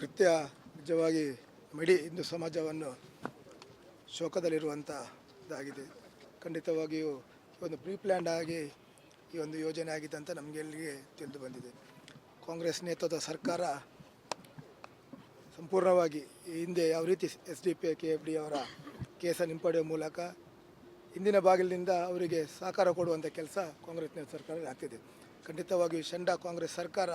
ಕೃತ್ಯ ನಿಜವಾಗಿ ಮಡಿ ಹಿಂದೂ ಸಮಾಜವನ್ನು ಶೋಕದಲ್ಲಿರುವಂಥದ್ದಾಗಿದೆ ಖಂಡಿತವಾಗಿಯೂ ಈ ಒಂದು ಪ್ಲ್ಯಾಂಡ್ ಆಗಿ ಈ ಒಂದು ಯೋಜನೆ ಆಗಿದೆ ಅಂತ ನಮಗೆಲ್ಲರಿಗೆ ತಿಳಿದು ಬಂದಿದೆ. ಕಾಂಗ್ರೆಸ್ ನೇತೃತ್ವದ ಸರ್ಕಾರ ಸಂಪೂರ್ಣವಾಗಿ ಹಿಂದೆ ಯಾವ ರೀತಿ S D P, K F D ಅವರ ಕೇಸನ್ನು ಹಿಂಪಡೆಯುವ ಮೂಲಕ ಹಿಂದಿನ ಬಾಗಿಲಿನಿಂದ ಅವರಿಗೆ ಸಹಕಾರ ಕೊಡುವಂಥ ಕೆಲಸ ಕಾಂಗ್ರೆಸ್ ನೇತೃತ್ವ ಸರ್ಕಾರ ಆಗ್ತಿದೆ. ಖಂಡಿತವಾಗಿಯೂ ಶಂಡ ಕಾಂಗ್ರೆಸ್ ಸರ್ಕಾರ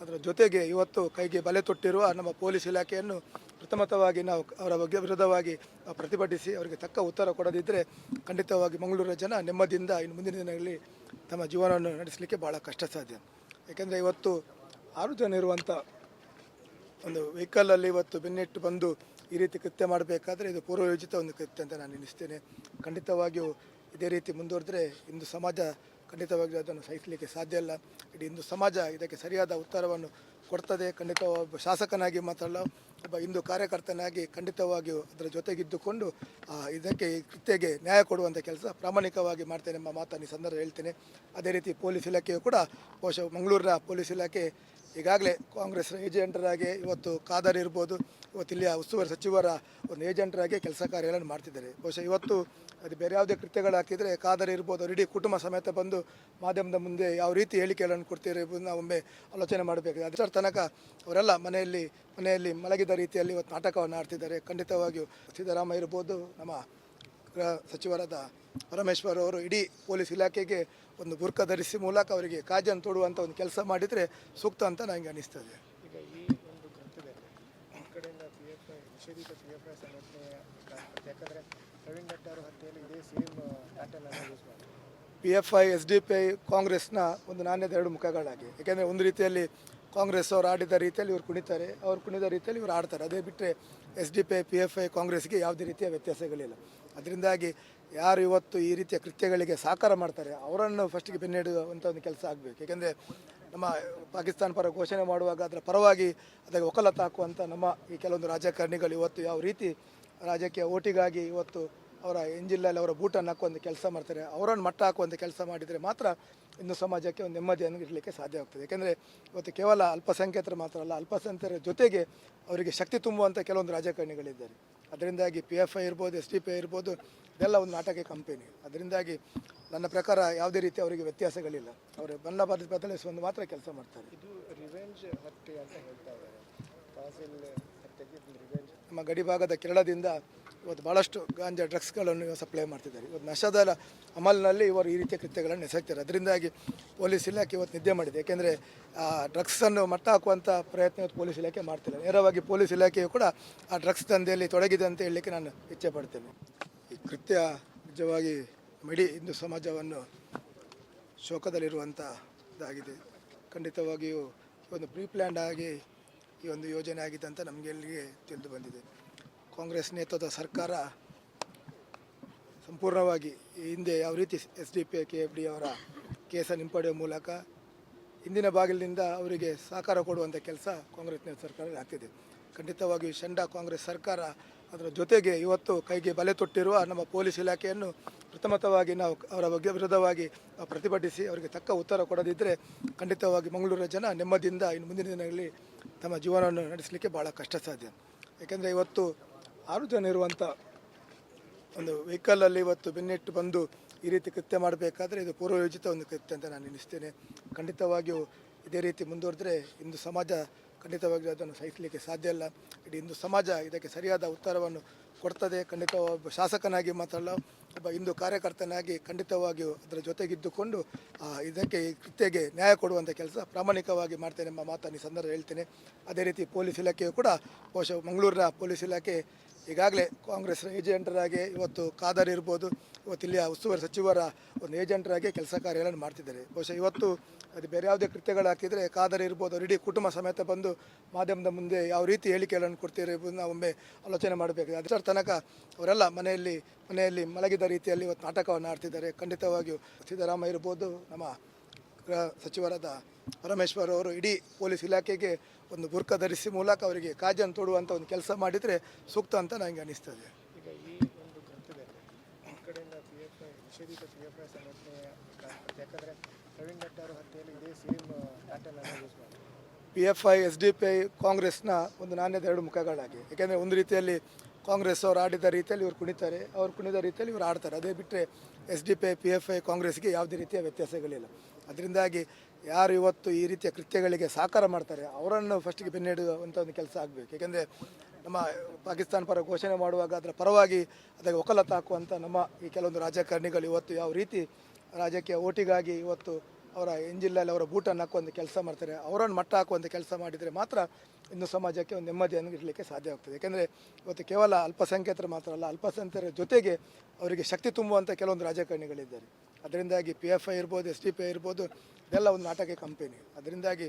ಅದರ ಜೊತೆಗೆ ಇವತ್ತು ಕೈಗೆ ಬಲೆ ತೊಟ್ಟಿರುವ ನಮ್ಮ ಪೊಲೀಸ್ ಇಲಾಖೆಯನ್ನು ಪ್ರಥಮತವಾಗಿ ನಾವು ಅವರ ಬಗ್ಗೆ ವಿರುದ್ಧವಾಗಿ ಪ್ರತಿಭಟಿಸಿ ಅವರಿಗೆ ತಕ್ಕ ಉತ್ತರ ಕೊಡದಿದ್ದರೆ ಖಂಡಿತವಾಗಿ ಮಂಗಳೂರಿನ ಜನ ನೆಮ್ಮದಿಯಿಂದ ಇನ್ನು ಮುಂದಿನ ದಿನಗಳಲ್ಲಿ ತಮ್ಮ ಜೀವನವನ್ನು ನಡೆಸಲಿಕ್ಕೆ ಭಾಳ ಕಷ್ಟ ಸಾಧ್ಯ. ಏಕೆಂದರೆ ಇವತ್ತು ಆರು ಜನ ಇರುವಂಥ ಒಂದು ವೆಹಿಕಲಲ್ಲಿ ಇವತ್ತು ಬೆನ್ನಿಟ್ಟು ಬಂದು ಈ ರೀತಿ ಕೃತ್ಯ ಮಾಡಬೇಕಾದ್ರೆ ಇದು ಪೂರ್ವಯೋಜಿತ ಒಂದು ಕೃತ್ಯ ಅಂತ ನಾನು ಎನಿಸ್ತೇನೆ ಖಂಡಿತವಾಗಿಯೂ ಇದೇ ರೀತಿ ಮುಂದುವರೆದ್ರೆ ಇಂದು ಸಮಾಜ ಖಂಡಿತವಾಗಿ ಅದನ್ನು ಸಹಿಸಲಿಕ್ಕೆ ಸಾಧ್ಯ ಇಲ್ಲ. ಇಡೀ ಹಿಂದೂ ಸಮಾಜ ಇದಕ್ಕೆ ಸರಿಯಾದ ಉತ್ತರವನ್ನು ಕೊಡ್ತದೆ. ಖಂಡಿತ ಒಬ್ಬ ಶಾಸಕನಾಗಿ ಮಾತ್ರಲ್ಲ ಒಬ್ಬ ಹಿಂದೂ ಕಾರ್ಯಕರ್ತನಾಗಿ ಖಂಡಿತವಾಗಿಯೂ ಅದರ ಜೊತೆಗಿದ್ದುಕೊಂಡು ಇದಕ್ಕೆ ಕೃತ್ಯಗೆ ನ್ಯಾಯ ಕೊಡುವಂಥ ಕೆಲಸ ಪ್ರಾಮಾಣಿಕವಾಗಿ ಮಾಡ್ತೇನೆ ಎಂಬ ಮಾತನ್ನು ಈ ಸಂದರ್ಭ ಹೇಳ್ತೇನೆ. ಅದೇ ರೀತಿ ಪೊಲೀಸ್ ಇಲಾಖೆಯು ಕೂಡ, ಬಹುಶಃ ಮಂಗಳೂರಿನ ಪೊಲೀಸ್ ಇಲಾಖೆ ಈಗಾಗಲೇ ಕಾಂಗ್ರೆಸ್ ಏಜೆಂಟರಾಗಿ ಇವತ್ತು ಖಾದರ್ ಇರ್ಬೋದು, ಇವತ್ತು ಇಲ್ಲಿಯ ಉಸ್ತುವಾರಿ ಸಚಿವರ ಒಂದು ಏಜೆಂಟರಾಗಿ ಕೆಲಸ ಕಾರ್ಯಗಳನ್ನು ಮಾಡ್ತಿದ್ದಾರೆ. ಬಹುಶಃ ಇವತ್ತು ಅದು ಬೇರೆ ಯಾವುದೇ ಕೃತ್ಯಗಳಾಗ್ತಿದ್ರೆ ಖಾದರ್ ಇರ್ಬೋದು, ಅವ್ರು ಇಡೀ ಕುಟುಂಬ ಸಮೇತ ಬಂದು ಮಾಧ್ಯಮದ ಮುಂದೆ ಯಾವ ರೀತಿ ಹೇಳಿಕೆಗಳನ್ನು ಕೊಡ್ತೀರಿ ನಾವು ಒಮ್ಮೆ ಆಲೋಚನೆ ಮಾಡಬೇಕು ಅದರ ತನಕ ಅವರೆಲ್ಲ ಮನೆಯಲ್ಲಿ ಮನೆಯಲ್ಲಿ ಮಲಗಿದ ರೀತಿಯಲ್ಲಿ ಇವತ್ತು ನಾಟಕವನ್ನು ಆಡ್ತಿದ್ದಾರೆ. ಖಂಡಿತವಾಗಿಯೂ ಸಿದ್ದರಾಮಯ್ಯ ಇರ್ಬೋದು, ನಮ್ಮ ಗೃಹ ಸಚಿವರಾದ ಪರಮೇಶ್ವರ್ ಅವರು ಇಡೀ ಪೊಲೀಸ್ ಇಲಾಖೆಗೆ ಒಂದು ಬುರ್ಕ ಧರಿಸಿ ಮೂಲಕ ಅವರಿಗೆ ಕಾಜನ್ನು ತೊಡುವಂಥ ಒಂದು ಕೆಲಸ ಮಾಡಿದರೆ ಸೂಕ್ತ ಅಂತ ನನಗೆ ಅನಿಸ್ತದೆ P F I S D P I ಕಾಂಗ್ರೆಸ್ನ ಒಂದು ನಾಣ್ಯದ ಎರಡು ಮುಖಗಳಾಗಿ. ಯಾಕೆಂದರೆ ಒಂದು ರೀತಿಯಲ್ಲಿ ಕಾಂಗ್ರೆಸ್ ಅವರು ಆಡಿದ ರೀತಿಯಲ್ಲಿ ಇವರು ಕುಣಿತಾರೆ ಅವ್ರು ಕುಣಿದ ರೀತಿಯಲ್ಲಿ ಇವರು ಆಡ್ತಾರೆ. ಅದೇ ಬಿಟ್ಟರೆ S D P I P F I ಕಾಂಗ್ರೆಸ್ಗೆ ಯಾವುದೇ ರೀತಿಯ ವ್ಯತ್ಯಾಸಗಳಿಲ್ಲ. ಅದರಿಂದಾಗಿ ಯಾರು ಇವತ್ತು ಈ ರೀತಿಯ ಕೃತ್ಯಗಳಿಗೆ ಸಹಕಾರ ಮಾಡ್ತಾರೆ, ಅವರನ್ನು ಫಸ್ಟಿಗೆ ಬೆನ್ನಿಡುವಂಥ ಒಂದು ಕೆಲಸ ಆಗಬೇಕು. ಏಕೆಂದರೆ ನಮ್ಮ ಪಾಕಿಸ್ತಾನ ಪರ ಘೋಷಣೆ ಮಾಡುವಾಗ ಅದರ ಪರವಾಗಿ ಅದಕ್ಕೆ ಒಕ್ಕಲತ್ತು ಹಾಕುವಂಥ ನಮ್ಮ ಈ ಕೆಲವೊಂದು ರಾಜಕಾರಣಿಗಳು ಇವತ್ತು ಯಾವ ರೀತಿ ರಾಜಕೀಯ ಓಟಿಗಾಗಿ ಇವತ್ತು ಅವರ ಎಂಜಿಲ್ಲಲ್ಲಿ ಅವರ ಬೂಟನ್ನು ಹಾಕುವಂಥ ಕೆಲಸ ಮಾಡ್ತಾರೆ, ಅವರನ್ನು ಮಟ್ಟ ಹಾಕುವಂಥ ಕೆಲಸ ಮಾಡಿದರೆ ಮಾತ್ರ ಇನ್ನು ಸಮಾಜಕ್ಕೆ ಒಂದು ನೆಮ್ಮದಿಯನ್ನು ಇರಲಿಕ್ಕೆ ಸಾಧ್ಯ ಆಗ್ತದೆ. ಏಕೆಂದರೆ ಇವತ್ತು ಕೇವಲ ಅಲ್ಪಸಂಖ್ಯಾತರು ಮಾತ್ರ ಅಲ್ಲ, ಅಲ್ಪಸಂಖ್ಯಾತರ ಜೊತೆಗೆ ಅವರಿಗೆ ಶಕ್ತಿ ತುಂಬುವಂಥ ಕೆಲವೊಂದು ರಾಜಕಾರಣಿಗಳಿದ್ದಾರೆ. ಅದರಿಂದಾಗಿ ಪಿ ಎಫ್ ಐ ಇರ್ಬೋದು ಎಸ್ ಡಿ ಪಿ ಐ ಇರ್ಬೋದು ಇದೆಲ್ಲ ಒಂದು ನಾಟಕ ಕಂಪನಿ ಅದರಿಂದಾಗಿ ನನ್ನ ಪ್ರಕಾರ ಯಾವುದೇ ರೀತಿ ಅವರಿಗೆ ವ್ಯತ್ಯಾಸಗಳಿಲ್ಲ. ಅವರು ಬಣ್ಣ ಬದ ಬದಲಿಸುವಂದು ಮಾತ್ರ ಕೆಲಸ ಮಾಡ್ತಾರೆ. ಇದು ರಿವೆಂಜ್ ಹತ್ಯೆ ಅಂತ ಹೇಳ್ತಾ ಇದ್ದಾರೆ. ಗಡಿ ಭಾಗದ ನಮ್ಮ ಕೇರಳದಿಂದ ಇವತ್ತು ಭಾಳಷ್ಟು ಗಾಂಜಾ ಡ್ರಗ್ಸ್ಗಳನ್ನು ಸಪ್ಲೈ ಮಾಡ್ತಿದ್ದಾರೆ. ಇವತ್ತು ನಶದ ಅಮಲ್ನಲ್ಲಿ ಇವರು ಈ ರೀತಿಯ ಕೃತ್ಯಗಳನ್ನು ಎಸಗ್ತಾರೆ ಅದರಿಂದಾಗಿ ಪೊಲೀಸ್ ಇಲಾಖೆ ಇವತ್ತು ನಿದ್ದೆ ಮಾಡಿದೆ. ಯಾಕೆಂದರೆ ಡ್ರಗ್ಸನ್ನು ಮಟ್ಟ ಹಾಕುವಂಥ ಪ್ರಯತ್ನ ಇವತ್ತು ಪೊಲೀಸ್ ಇಲಾಖೆ ಮಾಡ್ತಿಲ್ಲ. ನೇರವಾಗಿ ಪೊಲೀಸ್ ಇಲಾಖೆಯು ಕೂಡ ಆ ಡ್ರಗ್ಸ್ ದಂಧೆಯಲ್ಲಿ ತೊಡಗಿದೆ ಅಂತ ಹೇಳಲಿಕ್ಕೆ ನಾನು ಇಚ್ಛೆ ಪಡ್ತೇನೆ. ಈ ಕೃತ್ಯ ನಿಜವಾಗಿ ಮಿಡಿ ಹಿಂದೂ ಸಮಾಜವನ್ನು ಶೋಕದಲ್ಲಿರುವಂಥದ್ದಾಗಿದೆ ಖಂಡಿತವಾಗಿಯೂ ಒಂದು ಪ್ರೀ ಪ್ಲ್ಯಾಂಡ್ ಆಗಿ ಈ ಒಂದು ಯೋಜನೆ ಆಗಿದೆ ಅಂತ ನಮಗೆಲ್ಲರಿಗೆ ತಿಳಿದು ಬಂದಿದೆ. ಕಾಂಗ್ರೆಸ್ ನೇತೃತ್ವದ ಸರ್ಕಾರ ಸಂಪೂರ್ಣವಾಗಿ ಹಿಂದೆ ಯಾವ ರೀತಿ S D P, K F D ಅವರ ಕೇಸನ್ನು ಹಿಂಪಡೆಯುವ ಮೂಲಕ ಹಿಂದಿನ ಬಾಗಿಲಿನಿಂದ ಅವರಿಗೆ ಸಹಕಾರ ಕೊಡುವಂಥ ಕೆಲಸ ಕಾಂಗ್ರೆಸ್ ನೇತೃತ್ವ ಸರ್ಕಾರ ಆಗ್ತಿದೆ. ಖಂಡಿತವಾಗಿ ಶಂಡ ಕಾಂಗ್ರೆಸ್ ಸರ್ಕಾರ ಅದರ ಜೊತೆಗೆ ಇವತ್ತು ಕೈಗೆ ಬಲೆ ತೊಟ್ಟಿರುವ ನಮ್ಮ ಪೊಲೀಸ್ ಇಲಾಖೆಯನ್ನು ಪ್ರಥಮತವಾಗಿ ನಾವು ಅವರ ಬಗ್ಗೆ ವಿರುದ್ಧವಾಗಿ ಪ್ರತಿಭಟಿಸಿ ಅವರಿಗೆ ತಕ್ಕ ಉತ್ತರ ಕೊಡದಿದ್ದರೆ ಖಂಡಿತವಾಗಿ ಮಂಗಳೂರಿನ ಜನ ನೆಮ್ಮದಿಯಿಂದ ಇನ್ನು ಮುಂದಿನ ದಿನಗಳಲ್ಲಿ ತಮ್ಮ ಜೀವನವನ್ನು ನಡೆಸಲಿಕ್ಕೆ ಭಾಳ ಕಷ್ಟ ಸಾಧ್ಯ ಏಕೆಂದರೆ ಇವತ್ತು ಆರು ಜನ ಇರುವಂಥ ಒಂದು ವೆಹಿಕಲಲ್ಲಿ ಇವತ್ತು ಬೆನ್ನಿಟ್ಟು ಬಂದು ಈ ರೀತಿ ಕೃತ್ಯ ಮಾಡಬೇಕಾದ್ರೆ ಇದು ಪೂರ್ವಯೋಜಿತ ಒಂದು ಕೃತ್ಯ ಅಂತ ನಾನು ಎನಿಸ್ತೇನೆ ಖಂಡಿತವಾಗಿಯೂ ಇದೇ ರೀತಿ ಮುಂದುವರೆದ್ರೆ ಇಂದು ಸಮಾಜ ಖಂಡಿತವಾಗಿಯೂ ಅದನ್ನು ಸಹಿಸಲಿಕ್ಕೆ ಸಾಧ್ಯ ಇಲ್ಲ. ಇಡೀ ಇಂದು ಸಮಾಜ ಇದಕ್ಕೆ ಸರಿಯಾದ ಉತ್ತರವನ್ನು ಕೊಡ್ತದೆ. ಖಂಡಿತ ಒಬ್ಬ ಶಾಸಕನಾಗಿ ಮಾತ್ರಲ್ಲ ಒಬ್ಬ ಹಿಂದೂ ಕಾರ್ಯಕರ್ತನಾಗಿ ಖಂಡಿತವಾಗಿಯೂ ಅದರ ಜೊತೆಗಿದ್ದುಕೊಂಡು ಇದಕ್ಕೆ ಕೃತ್ಯಗೆ ನ್ಯಾಯ ಕೊಡುವಂಥ ಕೆಲಸ ಪ್ರಾಮಾಣಿಕವಾಗಿ ಮಾಡ್ತೇನೆ ಎಂಬ ಮಾತನ್ನು ಈ ಸಂದರ್ಭ ಹೇಳ್ತೇನೆ. ಅದೇ ರೀತಿ ಪೊಲೀಸ್ ಇಲಾಖೆಯು ಕೂಡ, ಬಹುಶಃ ಮಂಗಳೂರಿನ ಪೊಲೀಸ್ ಇಲಾಖೆ ಈಗಾಗಲೇ ಕಾಂಗ್ರೆಸ್ ಏಜೆಂಟರಾಗಿ ಇವತ್ತು ಖಾದರ್ ಇರ್ಬೋದು, ಇವತ್ತು ಇಲ್ಲಿಯ ಉಸ್ತುವಾರಿ ಸಚಿವರ ಒಂದು ಏಜೆಂಟರಾಗಿ ಕೆಲಸ ಕಾರ್ಯಗಳನ್ನು ಮಾಡ್ತಿದ್ದಾರೆ. ಬಹುಶಃ ಇವತ್ತು ಅದು ಬೇರೆ ಯಾವುದೇ ಕೃತ್ಯಗಳಾಗ್ತಿದ್ರೆ ಖಾದರ್ ಇರ್ಬೋದು, ಅವ್ರು ಇಡೀ ಕುಟುಂಬ ಸಮೇತ ಬಂದು ಮಾಧ್ಯಮದ ಮುಂದೆ ಯಾವ ರೀತಿ ಹೇಳಿಕೆಗಳನ್ನು ಕೊಡ್ತೀರಿ ನಾವು ಒಮ್ಮೆ ಆಲೋಚನೆ ಮಾಡಬೇಕು. ಅದರ ತನಕ ಅವರೆಲ್ಲ ಮನೆಯಲ್ಲಿ ಮನೆಯಲ್ಲಿ ಮಲಗಿದ ರೀತಿಯಲ್ಲಿ ಇವತ್ತು ನಾಟಕವನ್ನು ಆಡ್ತಿದ್ದಾರೆ. ಖಂಡಿತವಾಗಿಯೂ ಸಿದ್ದರಾಮಯ್ಯ ಇರ್ಬೋದು, ನಮ್ಮ ಸಚಿವರಾದ ಪರಮೇಶ್ವರ್ ಅವರು ಇಡೀ ಪೊಲೀಸ್ ಇಲಾಖೆಗೆ ಒಂದು ಬುರ್ಕ ಧರಿಸಿ ಮೂಲಕ ಅವರಿಗೆ ಕಾಜನ್ನು ತೊಡುವಂಥ ಒಂದು ಕೆಲಸ ಮಾಡಿದರೆ ಸೂಕ್ತ ಅಂತ ನನಗೆ ಅನಿಸ್ತದೆ P F I S D P I ಕಾಂಗ್ರೆಸ್ನ ಒಂದು ನಾಣ್ಯದ ಎರಡು ಮುಖಗಳಾಗಿ. ಯಾಕೆಂದರೆ ಒಂದು ರೀತಿಯಲ್ಲಿ ಕಾಂಗ್ರೆಸ್ ಅವರು ಆಡಿದ ರೀತಿಯಲ್ಲಿ ಇವರು ಕುಣಿತಾರೆ ಅವ್ರು ಕುಣಿದ ರೀತಿಯಲ್ಲಿ ಇವರು ಆಡ್ತಾರೆ. ಅದೇ ಬಿಟ್ಟರೆ S D P I P F I ಕಾಂಗ್ರೆಸ್ಗೆ ಯಾವುದೇ ರೀತಿಯ ವ್ಯತ್ಯಾಸಗಳಿಲ್ಲ. ಅದರಿಂದಾಗಿ ಯಾರು ಇವತ್ತು ಈ ರೀತಿಯ ಕೃತ್ಯಗಳಿಗೆ ಸಹಕಾರ ಮಾಡ್ತಾರೆ, ಅವರನ್ನು ಫಸ್ಟಿಗೆ ಬೆನ್ನಿಡುವಂಥ ಒಂದು ಕೆಲಸ ಆಗಬೇಕು. ಏಕೆಂದರೆ ನಮ್ಮ ಪಾಕಿಸ್ತಾನ ಪರ ಘೋಷಣೆ ಮಾಡುವಾಗ ಅದರ ಪರವಾಗಿ ಅದಕ್ಕೆ ವಕಾಲತ್ತು ಹಾಕುವಂಥ ನಮ್ಮ ಈ ಕೆಲವೊಂದು ರಾಜಕಾರಣಿಗಳು ಇವತ್ತು ಯಾವ ರೀತಿ ರಾಜಕೀಯ ಓಟಿಗಾಗಿ ಇವತ್ತು ಅವರ ಎಂಜಿಲಲ್ಲಿ ಅವರ ಬೂಟನ್ನು ಹಾಕುವಂಥ ಕೆಲಸ ಮಾಡ್ತಾರೆ, ಅವರನ್ನು ಮಟ್ಟ ಹಾಕುವಂಥ ಕೆಲಸ ಮಾಡಿದರೆ ಮಾತ್ರ ಇನ್ನು ಸಮಾಜಕ್ಕೆ ಒಂದು ನೆಮ್ಮದಿಯನ್ನು ಇರಲಿಕ್ಕೆ ಸಾಧ್ಯ ಆಗ್ತದೆ. ಯಾಕೆಂದರೆ ಇವತ್ತು ಕೇವಲ ಅಲ್ಪಸಂಖ್ಯಾತರು ಮಾತ್ರ ಅಲ್ಲ, ಅಲ್ಪಸಂಖ್ಯಾತರ ಜೊತೆಗೆ ಅವರಿಗೆ ಶಕ್ತಿ ತುಂಬುವಂಥ ಕೆಲವೊಂದು ರಾಜಕಾರಣಿಗಳಿದ್ದಾರೆ. ಅದರಿಂದಾಗಿ ಪಿ ಎಫ್ ಐ ಇರ್ಬೋದು ಎಸ್ ಡಿ ಪಿ ಐ ಇರ್ಬೋದು ಇದೆಲ್ಲ ಒಂದು ನಾಟಕ ಕಂಪನಿ ಅದರಿಂದಾಗಿ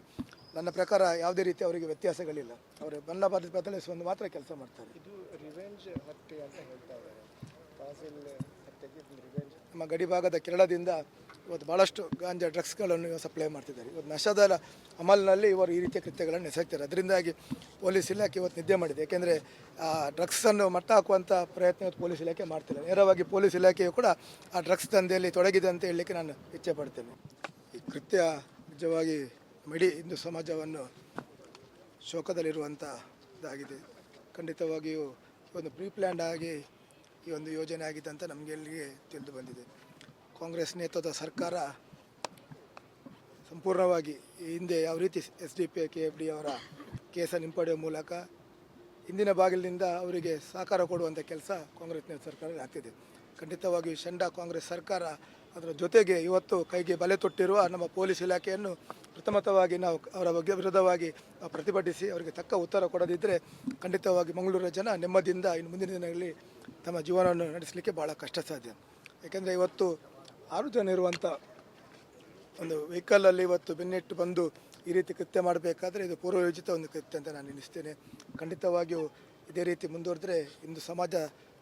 ನನ್ನ ಪ್ರಕಾರ ಯಾವುದೇ ರೀತಿ ಅವರಿಗೆ ವ್ಯತ್ಯಾಸಗಳಿಲ್ಲ. ಅವರು ಬಣ್ಣ ಬದ ಬದಲಿಸುವಂದು ಮಾತ್ರ ಕೆಲಸ ಮಾಡ್ತಾರೆ. ಇದು ರಿವೆಂಜ್ ಹತ್ಯೆ ಅಂತ ಹೇಳ್ತಾ ನಮ್ಮ ಗಡಿಭಾಗದ ಕೇರಳದಿಂದ ಇವತ್ತು ಭಾಳಷ್ಟು ಗಾಂಜಾ ಡ್ರಗ್ಸ್ಗಳನ್ನು ಸಪ್ಲೈ ಮಾಡ್ತಿದ್ದಾರೆ. ಇವತ್ತು ನಶದ ಅಮಲ್ನಲ್ಲಿ ಇವರು ಈ ರೀತಿಯ ಕೃತ್ಯಗಳನ್ನು ಎಸಗ್ತಾರೆ ಅದರಿಂದಾಗಿ ಪೊಲೀಸ್ ಇಲಾಖೆ ಇವತ್ತು ನಿದ್ದೆ ಮಾಡಿದೆ. ಯಾಕೆಂದರೆ ಡ್ರಗ್ಸನ್ನು ಮಟ್ಟ ಹಾಕುವಂಥ ಪ್ರಯತ್ನ ಇವತ್ತು ಪೊಲೀಸ್ ಇಲಾಖೆ ಮಾಡ್ತಿಲ್ಲ. ನೇರವಾಗಿ ಪೊಲೀಸ್ ಇಲಾಖೆಯು ಕೂಡ ಆ ಡ್ರಗ್ಸ್ ದಂಧೆಯಲ್ಲಿ ತೊಡಗಿದೆ ಅಂತ ಹೇಳಲಿಕ್ಕೆ ನಾನು ಇಚ್ಛೆ ಪಡ್ತೇನೆ. ಈ ಕೃತ್ಯ ನಿಜವಾಗಿ ಮಿಡಿ ಹಿಂದೂ ಸಮಾಜವನ್ನು ಶೋಕದಲ್ಲಿರುವಂಥದ್ದಾಗಿದೆ ಖಂಡಿತವಾಗಿಯೂ ಒಂದು ಪ್ರೀ ಪ್ಲ್ಯಾಂಡ್ ಆಗಿ ಈ ಒಂದು ಯೋಜನೆ ಆಗಿದೆ ಅಂತ ನಮಗೆ ಇಲ್ಲಿಗೆ ತಿಳಿದು ಬಂದಿದೆ. ಕಾಂಗ್ರೆಸ್ ನೇತೃತ್ವದ ಸರ್ಕಾರ ಸಂಪೂರ್ಣವಾಗಿ ಹಿಂದೆ ಯಾವ ರೀತಿ S D P, K F D ಅವರ ಕೇಸನ್ನು ಹಿಂಪಡೆಯುವ ಮೂಲಕ ಹಿಂದಿನ ಬಾಗಿಲಿನಿಂದ ಅವರಿಗೆ ಸಹಕಾರ ಕೊಡುವಂಥ ಕೆಲಸ ಕಾಂಗ್ರೆಸ್ ನೇತೃತ್ವ ಸರ್ಕಾರ ಆಗ್ತಿದೆ. ಖಂಡಿತವಾಗಿ ಶಂಡ ಕಾಂಗ್ರೆಸ್ ಸರ್ಕಾರ ಅದರ ಜೊತೆಗೆ ಇವತ್ತು ಕೈಗೆ ಬಲೆ ತೊಟ್ಟಿರುವ ನಮ್ಮ ಪೊಲೀಸ್ ಇಲಾಖೆಯನ್ನು ಪ್ರಥಮತವಾಗಿ ನಾವು ಅವರ ಬಗ್ಗೆ ವಿರುದ್ಧವಾಗಿ ಪ್ರತಿಭಟಿಸಿ ಅವರಿಗೆ ತಕ್ಕ ಉತ್ತರ ಕೊಡದಿದ್ದರೆ ಖಂಡಿತವಾಗಿ ಮಂಗಳೂರಿನ ಜನ ನೆಮ್ಮದಿಯಿಂದ ಇನ್ನು ಮುಂದಿನ ದಿನಗಳಲ್ಲಿ ತಮ್ಮ ಜೀವನವನ್ನು ನಡೆಸಲಿಕ್ಕೆ ಭಾಳ ಕಷ್ಟ ಸಾಧ್ಯ ಯಾಕೆಂದರೆ ಇವತ್ತು ಆರು ಜನ ಇರುವಂಥ ಒಂದು ವೆಹಿಕಲಲ್ಲಿ ಇವತ್ತು ಬೆನ್ನಿಟ್ಟು ಬಂದು ಈ ರೀತಿ ಕೃತ್ಯ ಮಾಡಬೇಕಾದ್ರೆ ಇದು ಪೂರ್ವಯೋಜಿತ ಒಂದು ಕೃತ್ಯ ಅಂತ ನಾನು ಎನಿಸ್ತೇನೆ ಖಂಡಿತವಾಗಿಯೂ ಇದೇ ರೀತಿ ಮುಂದುವರೆದ್ರೆ ಇಂದು ಸಮಾಜ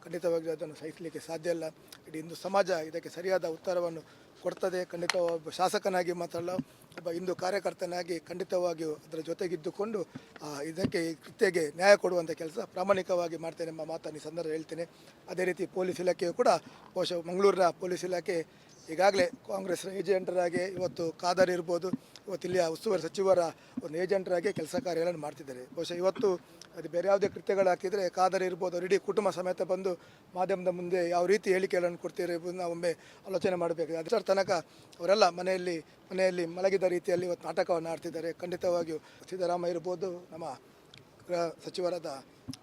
ಖಂಡಿತವಾಗಿಯೂ ಅದನ್ನು ಸಹಿಸಲಿಕ್ಕೆ ಸಾಧ್ಯ ಇಲ್ಲ. ಇಡೀ ಇಂದು ಸಮಾಜ ಇದಕ್ಕೆ ಸರಿಯಾದ ಉತ್ತರವನ್ನು ಕೊಡ್ತದೆ. ಖಂಡಿತ ಒಬ್ಬ ಶಾಸಕನಾಗಿ ಮಾತ್ರಲ್ಲ, ಒಬ್ಬ ಹಿಂದೂ ಕಾರ್ಯಕರ್ತನಾಗಿ ಖಂಡಿತವಾಗಿಯೂ ಅದರ ಜೊತೆಗಿದ್ದುಕೊಂಡು ಇದಕ್ಕೆ ಕೃತ್ಯಗೆ ನ್ಯಾಯ ಕೊಡುವಂಥ ಕೆಲಸ ಪ್ರಾಮಾಣಿಕವಾಗಿ ಮಾಡ್ತೇನೆ ಎಂಬ ಮಾತನ್ನು ಈ ಸಂದರ್ಭ ಹೇಳ್ತೇನೆ. ಅದೇ ರೀತಿ ಪೊಲೀಸ್ ಇಲಾಖೆಯು ಕೂಡ, ಬಹುಶಃ ಮಂಗಳೂರಿನ ಪೊಲೀಸ್ ಇಲಾಖೆ ಈಗಾಗಲೇ ಕಾಂಗ್ರೆಸ್ ಏಜೆಂಟರಾಗಿ ಇವತ್ತು ಖಾದರ್ ಇರ್ಬೋದು, ಇವತ್ತು ಇಲ್ಲಿಯ ಉಸ್ತುವಾರಿ ಸಚಿವರ ಒಂದು ಏಜೆಂಟರಾಗಿ ಕೆಲಸ ಕಾರ್ಯಗಳನ್ನು ಮಾಡ್ತಿದ್ದಾರೆ. ಬಹುಶಃ ಇವತ್ತು ಅದು ಬೇರೆ ಯಾವುದೇ ಕೃತ್ಯಗಳಾಗ್ತಿದ್ರೆ ಖಾದರ್ ಇರ್ಬೋದು, ಅವ್ರ ಇಡೀ ಕುಟುಂಬ ಸಮೇತ ಬಂದು ಮಾಧ್ಯಮದ ಮುಂದೆ ಯಾವ ರೀತಿ ಹೇಳಿಕೆಗಳನ್ನು ಕೊಡ್ತೀರಿ ನಾವು ಒಮ್ಮೆ ಆಲೋಚನೆ ಮಾಡಬೇಕು ಅದರ ತನಕ ಅವರೆಲ್ಲ ಮನೆಯಲ್ಲಿ ಮನೆಯಲ್ಲಿ ಮಲಗಿದ ರೀತಿಯಲ್ಲಿ ಇವತ್ತು ನಾಟಕವನ್ನು ಆಡ್ತಿದ್ದಾರೆ. ಖಂಡಿತವಾಗಿಯೂ ಸಿದ್ದರಾಮಯ್ಯ ಇರ್ಬೋದು, ನಮ್ಮ ಗೃಹ ಸಚಿವರಾದ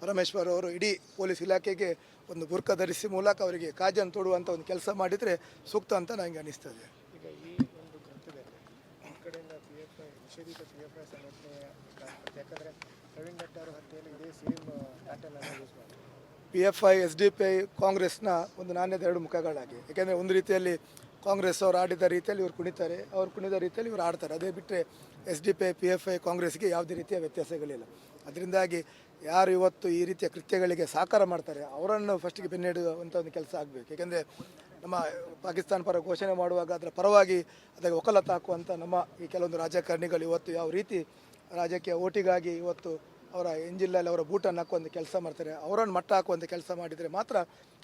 ಪರಮೇಶ್ವರ್ ಅವರು ಇಡೀ ಪೊಲೀಸ್ ಇಲಾಖೆಗೆ ಒಂದು ಬುರ್ಕ ಧರಿಸಿ ಮೂಲಕ ಅವರಿಗೆ ಕಾಜನ್ನು ತೊಡುವಂಥ ಒಂದು ಕೆಲಸ ಮಾಡಿದರೆ ಸೂಕ್ತ ಅಂತ ನನಗೆ ಅನಿಸ್ತದೆ P F I S D P I ಕಾಂಗ್ರೆಸ್ನ ಒಂದು ನಾಣ್ಯದ ಎರಡು ಮುಖಗಳಾಗಿ. ಯಾಕೆಂದರೆ ಒಂದು ರೀತಿಯಲ್ಲಿ ಕಾಂಗ್ರೆಸ್ ಅವರು ಆಡಿದ ರೀತಿಯಲ್ಲಿ ಇವರು ಕುಣಿತಾರೆ ಅವ್ರು ಕುಣಿದ ರೀತಿಯಲ್ಲಿ ಇವರು ಆಡ್ತಾರೆ. ಅದೇ ಬಿಟ್ಟರೆ S D P I P F I ಕಾಂಗ್ರೆಸ್ಗೆ ಯಾವುದೇ ರೀತಿಯ ವ್ಯತ್ಯಾಸಗಳಿಲ್ಲ. ಅದರಿಂದಾಗಿ ಯಾರು ಇವತ್ತು ಈ ರೀತಿಯ ಕೃತ್ಯಗಳಿಗೆ ಸಹಕಾರ ಮಾಡ್ತಾರೆ, ಅವರನ್ನು ಫಸ್ಟಿಗೆ ಬೆನ್ನಿಡುವಂಥ ಒಂದು ಕೆಲಸ ಆಗಬೇಕು. ಏಕೆಂದರೆ ನಮ್ಮ ಪಾಕಿಸ್ತಾನ ಪರ ಘೋಷಣೆ ಮಾಡುವಾಗ ಅದರ ಪರವಾಗಿ ಅದಕ್ಕೆ ಒಕ್ಕಲತ್ತು ಹಾಕುವಂಥ ನಮ್ಮ ಈ ಕೆಲವೊಂದು ರಾಜಕಾರಣಿಗಳು ಇವತ್ತು ಯಾವ ರೀತಿ ರಾಜಕೀಯ ಓಟಿಗಾಗಿ ಇವತ್ತು ಅವರ ಎಂಜಿಲ್ಲಲ್ಲಿ ಅವರ ಬೂಟನ್ನು ಹಾಕುವಂಥ ಕೆಲಸ ಮಾಡ್ತಾರೆ, ಅವರನ್ನು ಮಟ್ಟ ಹಾಕುವಂಥ ಕೆಲಸ ಮಾಡಿದರೆ ಮಾತ್ರ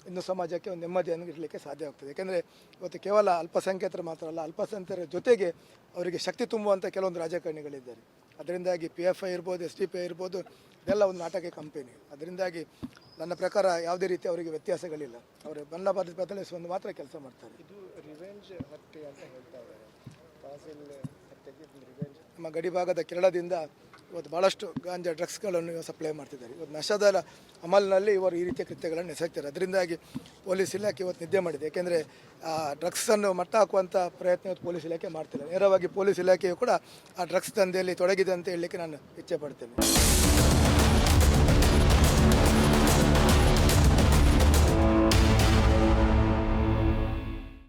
ಇನ್ನು ಸಮಾಜಕ್ಕೆ ಒಂದು ನೆಮ್ಮದಿಯನ್ನು ಇರಲಿಕ್ಕೆ ಸಾಧ್ಯ ಆಗ್ತದೆ. ಯಾಕೆಂದರೆ ಇವತ್ತು ಕೇವಲ ಅಲ್ಪಸಂಖ್ಯಾತರು ಮಾತ್ರ ಅಲ್ಲ, ಅಲ್ಪಸಂಖ್ಯಾತರ ಜೊತೆಗೆ ಅವರಿಗೆ ಶಕ್ತಿ ತುಂಬುವಂಥ ಕೆಲವೊಂದು ರಾಜಕಾರಣಿಗಳಿದ್ದಾರೆ. ಅದರಿಂದಾಗಿ ಪಿ ಎಫ್ ಐ ಇರ್ಬೋದು ಎಸ್ ಡಿ ಪಿ ಐ ಇರ್ಬೋದು ಇದೆಲ್ಲ ಒಂದು ನಾಟಕ ಕಂಪನಿ ಅದರಿಂದಾಗಿ ನನ್ನ ಪ್ರಕಾರ ಯಾವುದೇ ರೀತಿ ಅವರಿಗೆ ವ್ಯತ್ಯಾಸಗಳಿಲ್ಲ. ಅವರು ಬಣ್ಣ ಬದ ಬದಲಿಸುವಂದು ಮಾತ್ರ ಕೆಲಸ ಮಾಡ್ತಾರೆ. ಇದು ರಿವೆಂಜ್ ಹತ್ಯೆ ಅಂತ ಹೇಳ್ತಾ ಇದ್ದಾರೆ. ಫಾಸಿಲ್ ಹತ್ಯೆಗೆ ರಿವೆಂಜ್ ನಮ್ಮ ಗಡಿಭಾಗದ ಕೇರಳದಿಂದ ಇವತ್ತು ಭಾಳಷ್ಟು ಗಾಂಜಾ ಡ್ರಗ್ಸ್ಗಳನ್ನು ಸಪ್ಲೈ ಮಾಡ್ತಿದ್ದಾರೆ. ಇವತ್ತು ನಶದ ಅಮಲ್ನಲ್ಲಿ ಇವರು ಈ ರೀತಿಯ ಕೃತ್ಯಗಳನ್ನು ಎಸಗ್ತಾರೆ ಅದರಿಂದಾಗಿ ಪೊಲೀಸ್ ಇಲಾಖೆ ಇವತ್ತು ನಿದ್ದೆ ಮಾಡಿದೆ. ಯಾಕೆಂದರೆ ಡ್ರಗ್ಸನ್ನು ಮಟ್ಟ ಹಾಕುವಂಥ ಪ್ರಯತ್ನ ಇವತ್ತು ಪೊಲೀಸ್ ಇಲಾಖೆ ಮಾಡ್ತಿಲ್ಲ ನೇರವಾಗಿ ಪೊಲೀಸ್ ಇಲಾಖೆಯು ಕೂಡ ಆ ಡ್ರಗ್ಸ್ ದಂಧೆಯಲ್ಲಿ ತೊಡಗಿದೆ ಅಂತ ಹೇಳಲಿಕ್ಕೆ ನಾನು ಇಚ್ಛೆ ಪಡ್ತೇನೆ.